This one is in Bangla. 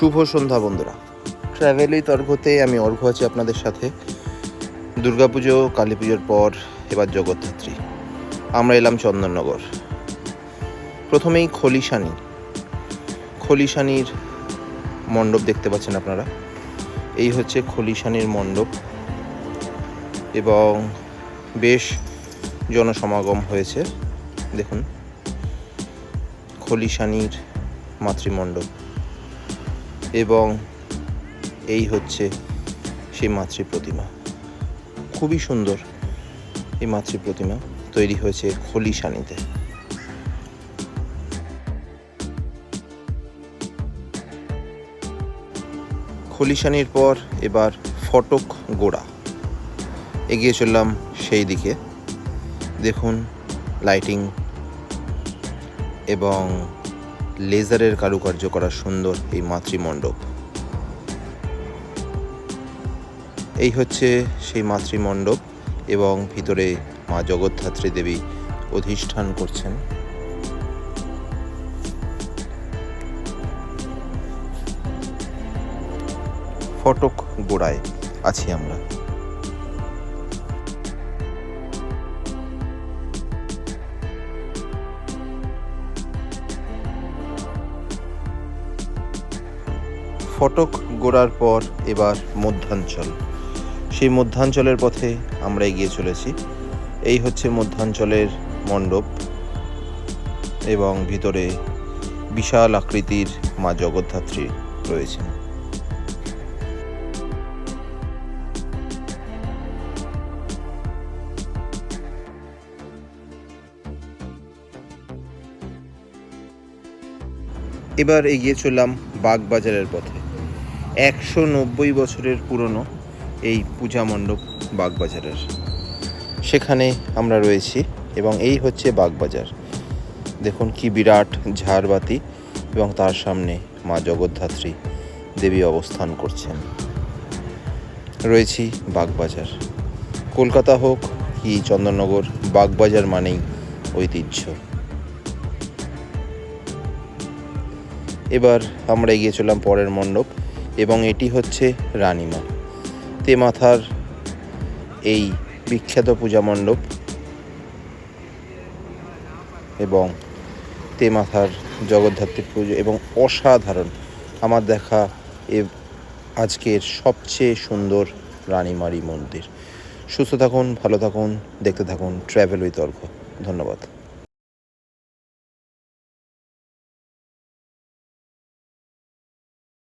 শুভ সন্ধ্যা, বন্ধুরা। ট্র্যাভেল উইথ আমি অর্ঘ আছি আপনাদের সাথে। দুর্গাপুজো কালী পুজোর পর এবার জগদ্ধাত্রী। আমরা এলাম চন্দননগর। প্রথমেই খলিশানি। খলিশানির মণ্ডপ দেখতে পাচ্ছেন আপনারা। এই হচ্ছে খলিশানির মণ্ডপ। এবং বেশ জনসমাগম হয়েছে। দেখুন, খলিশানির মাতৃমণ্ডপ। এবং এই হচ্ছে সেই মাতৃ প্রতিমা। খুবই সুন্দর এই মাতৃ প্রতিমা তৈরি হয়েছে খলিশানিতে। খলিশানির পর এবার ফটক গোড়া। এগিয়ে চললাম সেই দিকে। দেখুন লাইটিং এবং লেজারের কারুকার্য করা সুন্দর এই মাতৃমণ্ডপ। এই হচ্ছে সেই মাতৃমণ্ডপ এবং ভিতরে মা জগদ্ধাত্রী দেবী অধিষ্ঠান করছেন। ফটক গোড়ায় আছি আমরা। ফটক গোড়ার পর এবার মধ্যাঞ্চল। সেই মধ্যাঞ্চলের পথে আমরা এগিয়ে চলেছি। এই হচ্ছে মধ্যাঞ্চলের মণ্ডপ এবং ভিতরে বিশাল আকৃতির মা জগদ্ধাত্রী রয়েছেন। এবার এগিয়ে চললাম বাগবাজারের পথে। একশো নব্বই বছরের পুরনো এই পূজা মণ্ডপ বাগবাজারের। সেখানে আমরা রয়েছি এবং এই হচ্ছে বাগবাজার। দেখুন কি বিরাট ঝাড়বাতি এবং তার সামনে মা জগদ্ধাত্রী দেবী অবস্থান করছেন। রয়েছি বাগবাজার। কলকাতা হোক কি চন্দননগর, বাগবাজার মানেই ঐতিহ্য। এবার আমরা এগিয়ে চললাম পরের মণ্ডপ। এবং এটি হচ্ছে রানীমা। তেমাথার এই বিখ্যাত পূজা মণ্ডপ এবং তেমাথার জগদ্ধাত্রী পুজো এবং অসাধারণ আমার দেখা এ আজকের সবচেয়ে সুন্দর রানীমারি মন্দির। সুস্থ থাকুন, ভালো থাকুন, দেখতে থাকুন ট্র্যাভেল উইথ ধন্যবাদ।